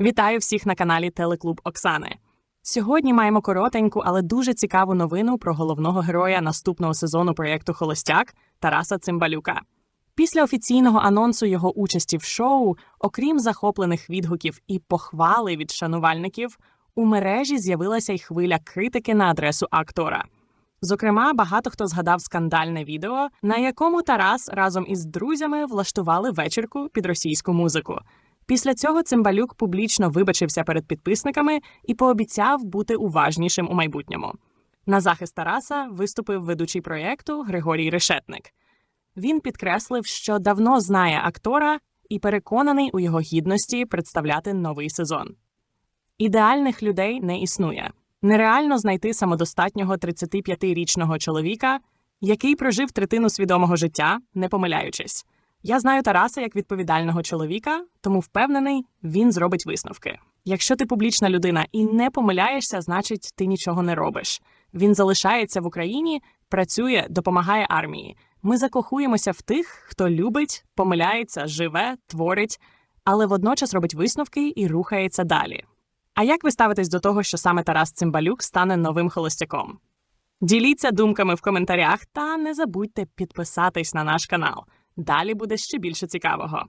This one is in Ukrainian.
Вітаю всіх на каналі Телеклуб Оксани. Сьогодні маємо коротеньку, але дуже цікаву новину про головного героя наступного сезону проєкту Холостяк Тараса Цимбалюка. Після офіційного анонсу його участі в шоу, окрім захоплених відгуків і похвали від шанувальників, у мережі з'явилася й хвиля критики на адресу актора. Зокрема, багато хто згадав скандальне відео, на якому Тарас разом із друзями влаштували вечірку під російську музику. Після цього Цимбалюк публічно вибачився перед підписниками і пообіцяв бути уважнішим у майбутньому. На захист Тараса виступив ведучий проєкту Григорій Решетник. Він підкреслив, що давно знає актора і переконаний у його гідності представляти новий сезон. Ідеальних людей не існує. Нереально знайти самодостатнього 35-річного чоловіка, який прожив третину свідомого життя, не помиляючись. Я знаю Тараса як відповідального чоловіка, тому впевнений, він зробить висновки. Якщо ти публічна людина і не помиляєшся, значить ти нічого не робиш. Він залишається в Україні, працює, допомагає армії. Ми закохуємося в тих, хто любить, помиляється, живе, творить, але водночас робить висновки і рухається далі. А як ви ставитесь до того, що саме Тарас Цимбалюк стане новим холостяком? Діліться думками в коментарях та не забудьте підписатись на наш канал. Далі буде ще більше цікавого.